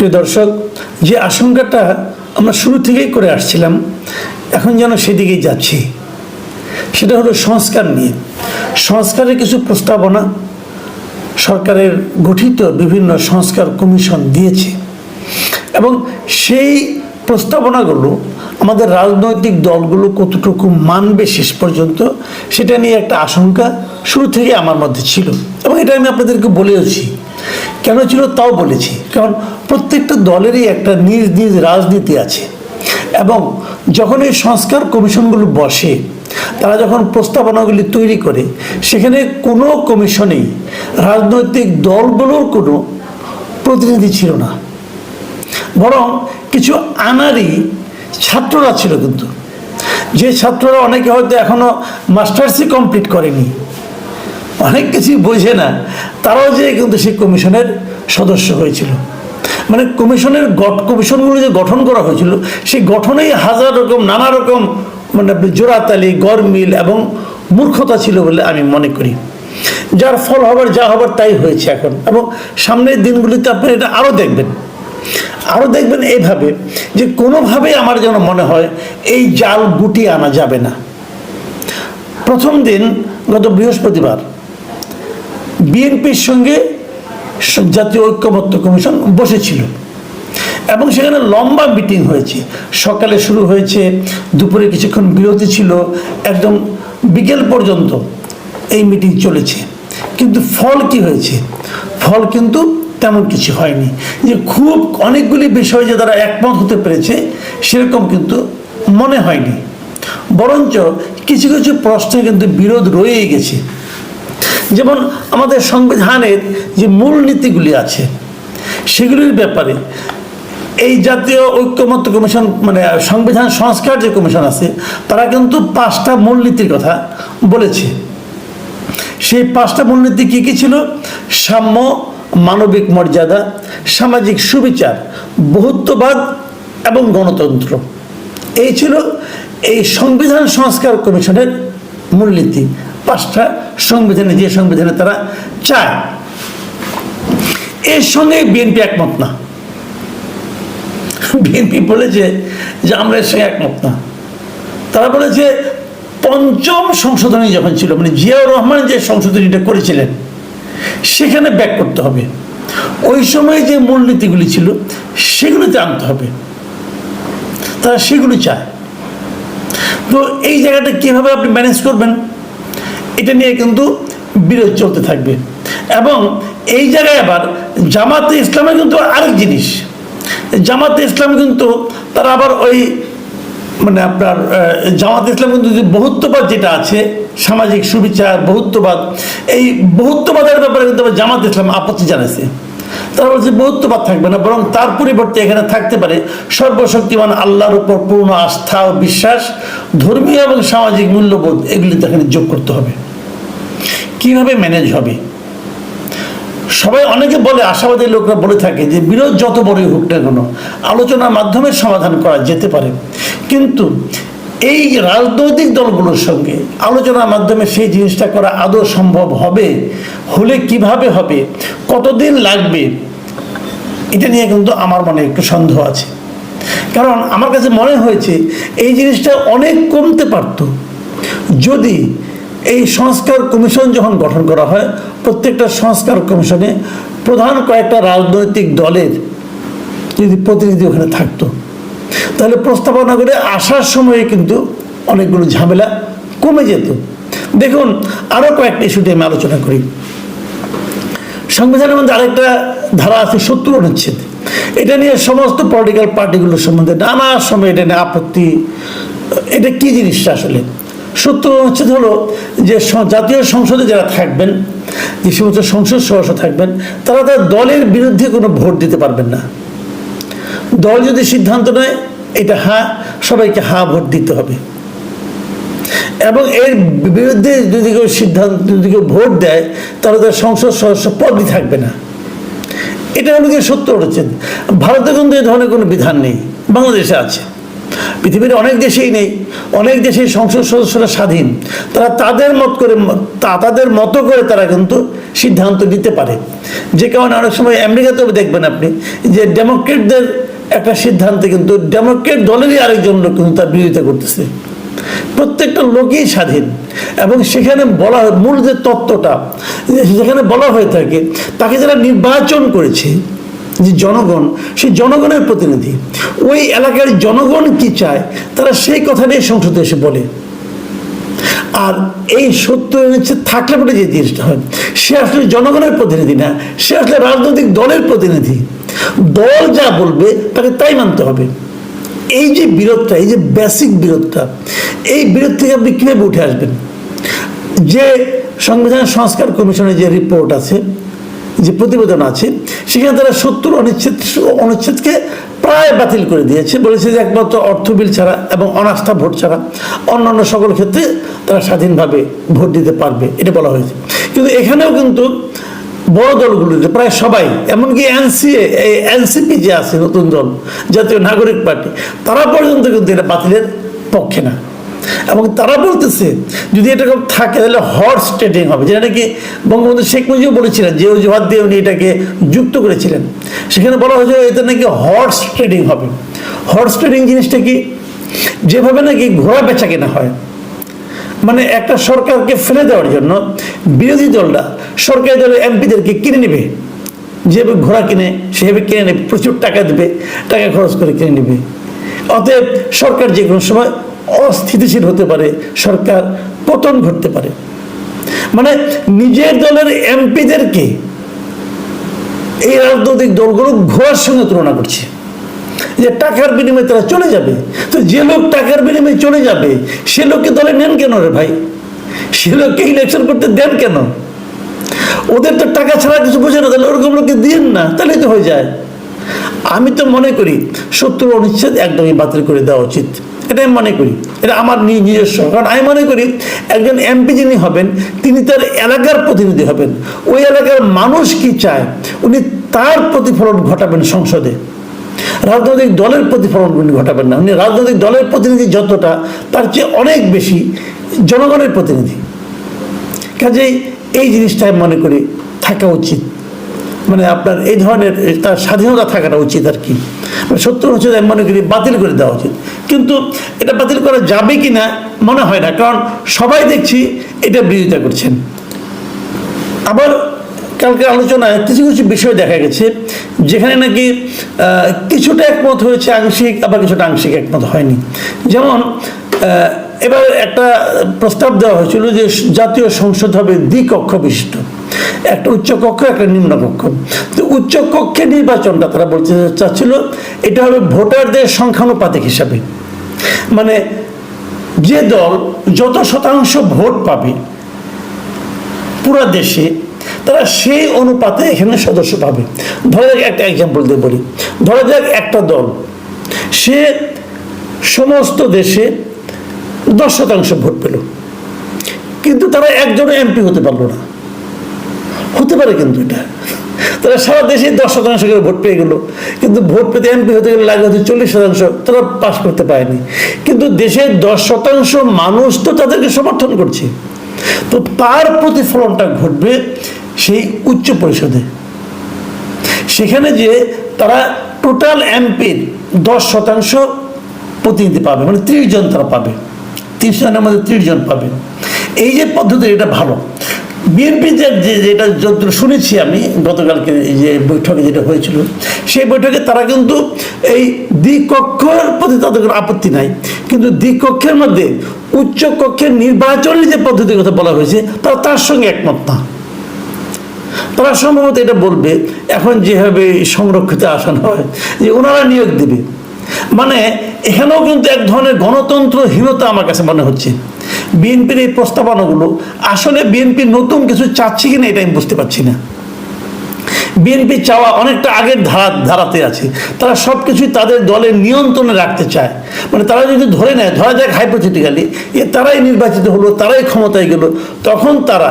প্রিয় দর্শক, যে আশঙ্কাটা আমরা শুরু থেকেই করে আসছিলাম, এখন যেন সেদিকেই যাচ্ছি। সেটা হলো সংস্কার নিয়ে। সংস্কারের কিছু প্রস্তাবনা সরকারের গঠিত বিভিন্ন সংস্কার কমিশন দিয়েছে। এবং সেই প্রস্তাবনাগুলো আমাদের রাজনৈতিক দলগুলো কতটুকু মানবে শেষ পর্যন্ত, সেটা নিয়ে একটা আশঙ্কা শুরু থেকে আমার মধ্যে ছিল। এবং এটা আমি আপনাদেরকে বলেওছি কেন ছিল তাও বলেছি। কারণ প্রত্যেকটা দলেরই একটা নিজ নিজ রাজনীতি আছে। এবং যখন এই সংস্কার কমিশনগুলো বসে, তারা যখন প্রস্তাবনাগুলি তৈরি করে, সেখানে কোনো কমিশনেই রাজনৈতিক দলগুলোর কোনো প্রতিনিধি ছিল না। বরং কিছু আনারি ছাত্ররা ছিল কিন্তু। যে ছাত্ররা অনেকে হয়তো এখনও মাস্টার্সই কমপ্লিট করেনি অনেক কিছুই বোঝে না। তারাও যে কিন্তু সেই কমিশনের সদস্য হয়েছিল। মানে কমিশনের গঠ, কমিশনগুলো যে গঠন করা হয়েছিল, সেই গঠনেই হাজার রকম, নানা রকম মানে জোড়াতালি গরমিল এবং মূর্খতা ছিল বলে আমি মনে করি। যার ফল হবার, যা হবার তাই হয়েছে এখন। এবং সামনের দিনগুলিতে আপনি এটা আরও দেখবেন। আরও দেখবেন এইভাবে যে কোনোভাবেই আমার যেন মনে হয় এই জাল গুটি আনা যাবে না। প্রথম দিন গত বৃহস্পতিবার বিএনপির সঙ্গে জাতীয় ঐক্যমত্য কমিশন বসেছিল। এবং সেখানে লম্বা মিটিং হয়েছে। সকালে শুরু হয়েছে, দুপুরে কিছুক্ষণ বিরতি ছিল, একদম বিকেল পর্যন্ত এই মিটিং চলেছে। কিন্তু ফল কি হয়েছে? ফল কিন্তু তেমন কিছু হয়নি। যে খুব অনেকগুলি বিষয় যে তারা একমত হতে পেরেছে, সেরকম কিন্তু মনে হয়নি। বরঞ্চ কিছু কিছু প্রশ্নে কিন্তু বিরোধ রয়েই গেছে। যেমন আমাদের সংবিধানের যে মূল নীতিগুলি আছে, সেগুলির ব্যাপারে এই জাতীয় ঐক্যমত্য কমিশন মানে সংবিধান সংস্কার যে কমিশন আছে, তারা কিন্তু পাঁচটা মূলনীতির কথা বলেছে। সেই পাঁচটা মূলনীতি কী কী ছিল? সাম্য, মানবিক মর্যাদা, সামাজিক সুবিচার, বহুত্ববাদ এবং গণতন্ত্র। এই ছিল এই সংবিধান সংস্কার কমিশনের মূলনীতি। পাঁচটা সংবিধানে, যে সংবিধানে তারা চায়। এর সঙ্গে বিএনপি একমত না। বিএনপি বলেছে যে আমরা এর সঙ্গে একমত না। তারা বলেছে পঞ্চম সংশোধনী যখন ছিল মানে জিয়াউর রহমান যে সংশোধনীটা করেছিলেন, সেখানে ব্যাক করতে হবে। ওই সময় যে মূলনীতিগুলি ছিল সেগুলোতে আনতে হবে। তারা সেগুলো চায়। তো এই জায়গাটা কীভাবে আপনি ম্যানেজ করবেন? এটা নিয়ে কিন্তু বিরোধ চলতে থাকবে। এবং এই জায়গায় আবার জামাতে ইসলামে কিন্তু আরেক জিনিস। জামাতে ইসলাম কিন্তু তারা আবার ওই মানে আপনার জামাত ইসলাম কিন্তু বহুত্ববাদ যেটা আছে, সামাজিক সুবিচার, বহুত্ববাদ, এই বহুত্ববাদের ব্যাপারে কিন্তু আবার জামাত ইসলাম আপত্তি জানাইছে। তারা বলছে বহুত্ববাদ থাকবে না, বরং তার পরিবর্তে এখানে থাকতে পারে সর্বশক্তিমান আল্লাহর উপর পূর্ণ আস্থা ও বিশ্বাস, ধর্মীয় এবং সামাজিক মূল্যবোধ, এগুলিতে এখানে যোগ করতে হবে। কীভাবে ম্যানেজ হবে? সবাই অনেকে বলে, আশাবাদী লোকরা বলে থাকে যে, বিরোধ যত বড়ই হোক না কেন, আলোচনার মাধ্যমে সমাধান করা যেতে পারে। কিন্তু এই রাজনৈতিক দলগুলোর সঙ্গে আলোচনার মাধ্যমে সেই জিনিসটা করা আদৌ সম্ভব হবে? হলে কীভাবে হবে? কতদিন লাগবে? এটা নিয়ে কিন্তু আমার মনে একটু সন্দেহ আছে। কারণ আমার কাছে মনে হয়েছে, এই জিনিসটা অনেক কমতে পারতো। যদি এই সংস্কার কমিশন যখন গঠন করা হয়, প্রত্যেকটা সংস্কার কমিশনে প্রধান কয়েকটা রাজনৈতিক দলের যদি প্রতিনিধি ওখানে থাকতো। তাহলে প্রস্তাবনা করে আসার সময়ে কিন্তু অনেকগুলো ঝামেলা কমে যেত। দেখুন আরও কয়েকটা ইস্যুতে আমি আলোচনা করি। সংবিধানের মধ্যে আরেকটা ধারা আছে শত্রু অনুচ্ছেদ। এটা নিয়ে সমস্ত পলিটিক্যাল পার্টিগুলোর সম্বন্ধে নানা সময় এটা নিয়ে আপত্তি, এটা কি জিনিসটা আসলে? শত্রু অনুচ্ছেদ হলো যে জাতীয় সংসদে যারা থাকবেন, যে সমস্ত সংসদ সদস্য থাকবেন, তারা তার দলের বিরুদ্ধে কোনো ভোট দিতে পারবেন না। দল যদি সিদ্ধান্ত নেয়, এটা হা, সবাইকে হা ভোট দিতে হবে। এবং এর বিরুদ্ধে যদি কেউ সিদ্ধান্ত, যদি কেউ ভোট দেয়, তাহলে তার সংসদ সদস্য পদই থাকবে না। এটা হলো কি সত্য উঠেছেন ভারতে কিন্তু এই ধরনের কোনো বিধান নেই। বাংলাদেশে আছে। পৃথিবীর অনেক দেশেই নেই, অনেক দেশেই সংসদ সদস্যরা স্বাধীন। তারা তাদের মত করে তাদের মতো করে তারা কিন্তু সিদ্ধান্ত নিতে পারে। যে কারণে অনেক সময় আমেরিকাতেও দেখবেন আপনি যে ডেমোক্রেটদের একটা সিদ্ধান্তে কিন্তু ডেমোক্রেট দলেরই আরেকজন লোক কিন্তু তার বিরোধিতা করতেছে। প্রত্যেকটা লোকই স্বাধীন এবং সেখানে বলা হয়, মূল যে তত্ত্বটা, যেখানে বলা হয়ে থাকে, তাকে যারা নির্বাচন করেছে যে জনগণ, সেই জনগণের প্রতিনিধি, ওই এলাকার জনগণ কি চায়, তারা সেই কথা নিয়ে সংসদে এসে বলে। আর এই সত্য হচ্ছে থাকলে পরে যে জিনিসটা হয়। সে আসলে জনগণের প্রতিনিধি না, সে আসলে রাজনৈতিক দলের প্রতিনিধি। দল যা বলবে, তাকে তাই মানতে হবে। এই যে বিরোধটা, এই যে বেসিক বিরোধটা, এই বিরোধ থেকে আপনি কীভাবে উঠে আসবেন? যে সংবিধান সংস্কার কমিশনের যে রিপোর্ট আছে যে প্রতিবেদন আছে, সেখানে তারা সত্তর অনুচ্ছেদ, অনুচ্ছেদকে প্রায় বাতিল করে দিয়েছে। বলেছে যে একমাত্র অর্থ বিল ছাড়া এবং অনাস্থা ভোট ছাড়া অন্যান্য সকল ক্ষেত্রে তারা স্বাধীনভাবে ভোট দিতে পারবে, এটা বলা হয়েছে। কিন্তু এখানেও কিন্তু বড় দলগুলো যে প্রায় সবাই, এমনকি এনসিএ, এই এনসিপি যে আছে নতুন দল, জাতীয় নাগরিক পার্টি, তারা পর্যন্ত কিন্তু এটা বাতিলের পক্ষে না। এবং তারা বলতেছে, যদি এটা থাকে, তাহলে হর্স ট্রেডিং হবে। যেটা নাকি বঙ্গবন্ধু শেখ মুজিবও বলেছিলেন যে, অজুহাত দিয়ে উনি এটাকে যুক্ত করেছিলেন। সেখানে বলা হয়েছে এতে নাকি হর্স ট্রেডিং হবে। হর্স ট্রেডিং জিনিসটা কি? যেভাবে নাকি ঘোড়া বেচা কেনা হয়। মানে একটা সরকারকে ফেলে দেওয়ার জন্য বিরোধী দলটা সরকারি দলের এমপিদেরকে কিনে নেবে। যেভাবে ঘোড়া কিনে, সেভাবে কিনে নেবে, প্রচুর টাকা দেবে, টাকা খরচ করে কিনে নেবে। অতএব সরকার যে কোনো সময় অস্থিতিশীল হতে পারে, সরকার পতন ঘটতে পারে। মানে নিজের দলের এমপিদেরকে এই রাজনৈতিক দলগুলো ঘোড়ার সঙ্গে তুলনা করছে। যে টাকার বিনিময়ে তারা চলে যাবে। তো যে লোক টাকার বিনিময়ে চলে যাবে, সে লোককে দলে নেন কেন রে ভাই? সে লোককে ইলেকশন করতে দেন কেন? ওদের তো টাকা ছাড়া কিছু বোঝে না, তাহলে ওরকম লোককে দিন না, তাহলেই তো হয়ে যায়। আমি তো মনে করি সত্তর অনুচ্ছেদ একদমই বাতিল করে দেওয়া উচিত। এটা আমি মনে করি। এটা আমার নিজস্ব। কারণ আমি মনে করি একজন এমপি যিনি হবেন, তিনি তার এলাকার প্রতিনিধি হবেন। ওই এলাকার মানুষ কি চায়? উনি তার প্রতিফলন ঘটাবেন সংসদে। রাজনৈতিক দলের প্রতিফলন উনি ঘটাবেন না। উনি রাজনৈতিক দলের প্রতিনিধি যতটা, তার চেয়ে অনেক বেশি জনগণের প্রতিনিধি। কাজেই এই জিনিসটা আমি মনে করি থাকা উচিত। মানে আপনার এই ধরনের তার স্বাধীনতা থাকাটা উচিত আর কি। মানে সত্তর হচ্ছে আমি মনে করি বাতিল করে দেওয়া উচিত। কিন্তু এটা বাতিল করা যাবে কি না মনে হয় না, কারণ সবাই দেখছি এটা বিরোধিতা করছেন। আবার কালকে আলোচনায় কিছু কিছু বিষয় দেখা গেছে, যেখানে নাকি কিছুটা একমত হয়েছে আংশিক, আবার কিছুটা আংশিক একমত হয়নি। যেমন এবার একটা প্রস্তাব দেওয়া হয়েছিল যে জাতীয় সংসদ হবে দ্বিকক্ষ বিশিষ্ট একটা উচ্চ কক্ষ একটা নিম্ন কক্ষ তো উচ্চ কক্ষে নির্বাচনটা তারা বলতে চাচ্ছিল, এটা হবে ভোটারদের সংখ্যানুপাতিক হিসাবে। মানে যে দল যত শতাংশ ভোট পাবে পুরো দেশে, তারা সেই অনুপাতে এখানে সদস্য পাবে। ধরা যাক একটা এক্সাম্পল দিয়ে বলি। ধরা যাক একটা দল, সে সমস্ত দেশে দশ শতাংশ ভোট পেল। কিন্তু তারা একজনও এমপি হতে পারল না। হতে পারে কিন্তু এটা। তারা সারা দেশে দশ শতাংশ করে ভোট পেয়ে গেলো। কিন্তু ভোট পেতে এমপি হতে গেলে লাগে হয়তো চল্লিশ শতাংশ। তারা পাস করতে পারেনি। কিন্তু দেশের দশ শতাংশ মানুষ তো তাদেরকে সমর্থন করছে। তো তার প্রতিফলনটা ঘটবে সেই উচ্চ পরিষদে। সেখানে যে তারা টোটাল এমপির দশ শতাংশ প্রতিনিধি পাবে। মানে ত্রিশ জন তারা পাবে। ত্রিশ জনের মধ্যে ত্রিশ জন পাবে। এই যে পদ্ধতি এটা ভালো। বিএনপি যে যেটা যতদূর শুনেছি আমি গতকালকে যে বৈঠকে যেটা হয়েছিল, সেই বৈঠকে তারা কিন্তু এই দ্বিকক্ষের প্রতি তাদের কোনো আপত্তি নাই। কিন্তু দ্বিকক্ষের মধ্যে উচ্চ কক্ষের নির্বাচনের যে পদ্ধতির কথা বলা হয়েছে, তারা তার সঙ্গে একমত না। তারা সম্ভবত এটা বলবে, এখন যেভাবে সংরক্ষিত আসন হয়, যে ওনারা নিয়োগ দিবে। মানে এখানেও কিন্তু এক ধরনের গণতন্ত্রহীনতা আমার কাছে মনে হচ্ছে। বিএনপির এই প্রস্তাবনাগুলো, আসলে বিএনপি নতুন কিছু চাচ্ছে কিনা এটা আমি বুঝতে পারছি না। বিএনপি চাওয়া অনেকটা আগের ধারা, ধারাতে আছে। তারা সব কিছুই তাদের দলের নিয়ন্ত্রণে রাখতে চায়। মানে তারা যদি ধরে নেয়, ধরা যাক হাইপোথেটিক্যালি এ তারাই নির্বাচিত হলো, তারাই ক্ষমতায় গেল, তখন তারা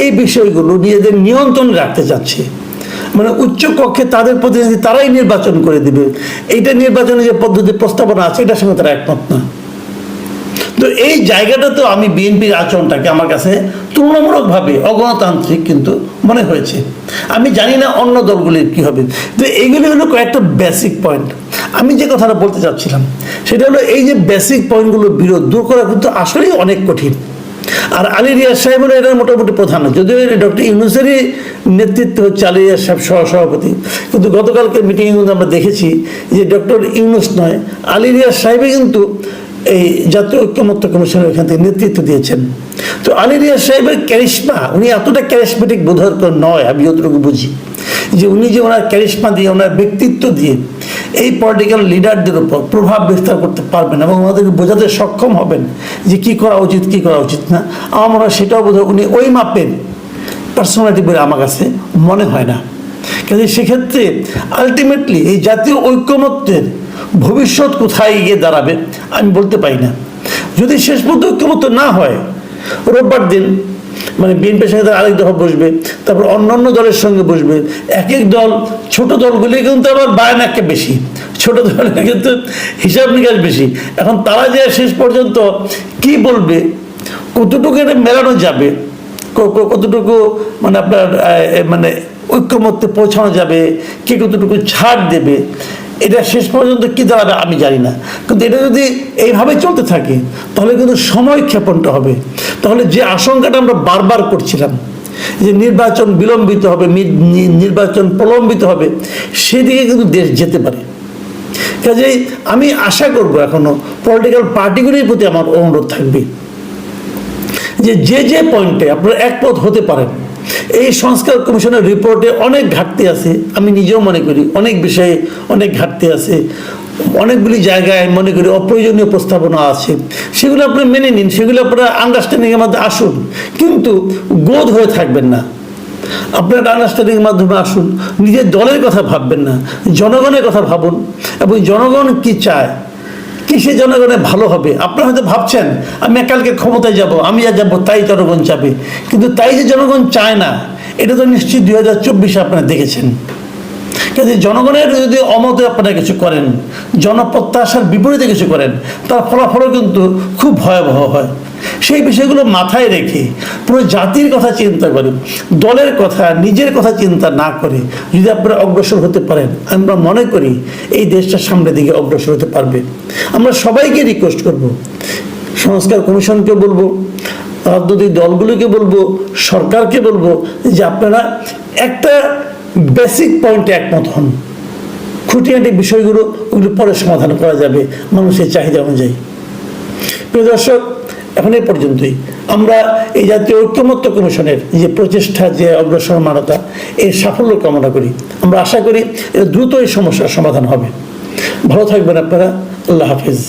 এই বিষয়গুলো নিজেদের নিয়ন্ত্রণে রাখতে চাচ্ছে। মানে উচ্চ কক্ষে তাদের প্রতিনিধি তারাই নির্বাচন করে দিবে। এইটা নির্বাচনের যে পদ্ধতি, প্রস্তাবনা আছে, এটার সঙ্গে তারা একমত না। তো এই জায়গাটা তো আমি বিএনপির আচরণটাকে আমার কাছে তুলনামূলকভাবে অগণতান্ত্রিক কিন্তু মনে হয়েছে। আমি জানি না অন্য দলগুলির কি হবে। তো এইগুলি হলো কয়েকটা বেসিক পয়েন্ট আমি যে কথাটা বলতে চাচ্ছিলাম, সেটা হলো এই যে বেসিক পয়েন্টগুলো বিরোধ দূর করা কিন্তু আসলেই অনেক কঠিন। আর আলী রিয়াজ সাহেব হলো এটার মোটামুটি প্রধান। যদিও ডক্টর ইউনুসেরই নেতৃত্ব হচ্ছে আলী রিয়াজ সাহেব সহ সভাপতি কিন্তু গতকালকে মিটিংয়ে কিন্তু আমরা দেখেছি যে ডক্টর ইউনুস নয়, আলী রিয়াজ সাহেবই কিন্তু এই জাতীয় ঐক্যমত্য কমিশনের এখান থেকে নেতৃত্ব দিয়েছেন। তো আলী রিয়াজ সাহেবের ক্যারিশমা উনি এতটা ক্যারিসমেটিক বোধহয় নয়, আমি যতটুকু বুঝি, যে উনি যে ওনার ক্যারিশমা দিয়ে, ওনার ব্যক্তিত্ব দিয়ে এই পলিটিক্যাল লিডারদের উপর প্রভাব বিস্তার করতে পারবেন এবং ওনাদেরকে বোঝাতে সক্ষম হবেন যে কি করা উচিত, কি করা উচিত না। আমার সেটাও বোধহয় উনি ওই মাপের পার্সোনালিটি বলে আমার কাছে মনে হয় না। কাজে সেক্ষেত্রে আলটিমেটলি এই জাতীয় ঐক্যমত্যের ভবিষ্যৎ কোথায় গিয়ে দাঁড়াবে, আমি বলতে পারি না। যদি শেষ পর্যন্ত ঐক্যমত্য না হয়, রোববার দিন মানে বিএনপির সঙ্গে তার আরেক দফা বসবে, তারপর অন্যান্য দলের সঙ্গে বসবে। এক এক দল, ছোট দলগুলি কিন্তু আবার বায়নাকে বেশি, ছোট দলের কিন্তু হিসাব নিকাশ বেশি। এখন তারা যে শেষ পর্যন্ত কি বলবে, কতটুকু এটা মেলানো যাবে কতটুকু মানে আপনার মানে ঐক্যমত্যে পৌঁছানো যাবে, কে কতটুকু ছাড় দেবে এটা শেষ পর্যন্ত কি দাঁড়াবে আমি জানি না। কিন্তু এটা যদি এইভাবে চলতে থাকে, তাহলে কিন্তু সময় ক্ষেপণটা হবে। তাহলে যে আশঙ্কাটা আমরা বারবার করছিলাম, যে নির্বাচন বিলম্বিত হবে নির্বাচন প্রলম্বিত হবে, সেদিকে কিন্তু দেশ যেতে পারে। কাজেই আমি আশা করব এখনও পলিটিক্যাল পার্টিগুলির প্রতি আমার অনুরোধ থাকবে। যে যে যে পয়েন্টে আপনারা একমত হতে পারেন এই সংস্কার কমিশনের রিপোর্টে অনেক ঘাটতি আছে, আমি নিজেও মনে করি। অনেক বিষয়ে অনেক ঘাটতি আছে। অনেকগুলি জায়গায় মনে করি অপ্রয়োজনীয় প্রস্তাবনা আছে। সেগুলো আপনি মেনে নিন, সেগুলো আপনারা আন্ডারস্ট্যান্ডিংয়ের মধ্যে আসুন। কিন্তু গোদ হয়ে থাকবেন না। আপনার আন্ডারস্ট্যান্ডিংয়ের মাধ্যমে আসুন। নিজের দলের কথা ভাববেন না, জনগণের কথা ভাবুন। এবং জনগণ কি চায়? কিসে জনগণে ভালো হবে? আপনারা হয়তো ভাবছেন, আমি কালকে ক্ষমতায় যাব, আমি যা যাব, তাই জনগণ চাবে। কিন্তু তাই যে জনগণ চায় না, এটা তো নিশ্চয়ই দুই হাজার চব্বিশে আপনারা দেখেছেন। কিন্তু জনগণের যদি অমতে আপনারা কিছু করেন, জনপ্রত্যাশার বিপরীতে কিছু করেন, তার ফলাফলও কিন্তু খুব ভয়াবহ হয়। সেই বিষয়গুলো মাথায় রেখে পুরো জাতির কথা চিন্তা করে, দলের কথা, নিজের কথা চিন্তা না করে যদি আপনারা অগ্রসর হতে পারেন, আমরা মনে করি এই দেশটা সামনের দিকে অগ্রসর হতে পারবে। আমরা সবাইকে রিকোয়েস্ট করব, সংস্কার কমিশনকে বলব, রাজনৈতিক দলগুলোকে বলব, সরকারকে বলব যে আপনারা একটা বেসিক পয়েন্টে একমত হন। খুঁটিনাটি বিষয়গুলো ওগুলো পরে সমাধান করা যাবে মানুষের চাহিদা অনুযায়ী। প্রিয় দর্শক, এখন এই পর্যন্তই। আমরা এই জাতীয় ঐক্যমত্য কমিশনের যে প্রচেষ্টা, যে অগ্রসরমানতা, এর সাফল্য কামনা করি। আমরা আশা করি দ্রুত এই সমস্যার সমাধান হবে। ভালো থাকবেন আপনারা। আল্লাহ হাফিজ।